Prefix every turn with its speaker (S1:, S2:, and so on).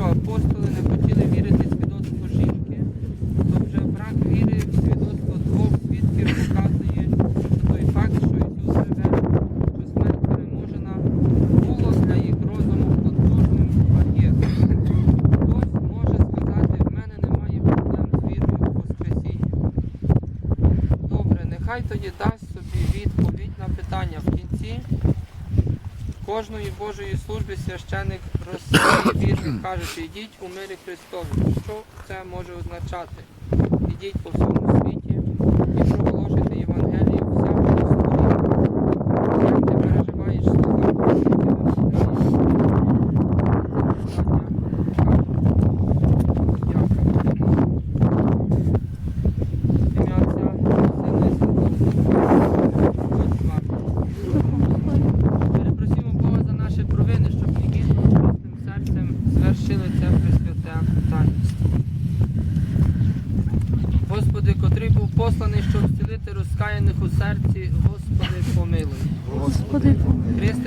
S1: якщо апостоли не хотіли вірити свідоцтву жінки, то вже брак віри в свідоцтво двох свідків показує, той факт, що Ісус живе, що смерть переможена, було для їх розуму потужним бар'єром. Хтось може сказати, в мене немає проблем з вірою в Воскресіння. Добре, нехай тоді дасть Кожної Божої служби священик розсіє вірних, кажучи, йдіть у мирі Христові. Що це може означати? Ідіть по всьому серцем звершили це пресвяте таїнство. Господи, котрий був посланий, щоб зцілити розкаяних у серці, Господи, помилуй.
S2: Господи,
S1: Христе,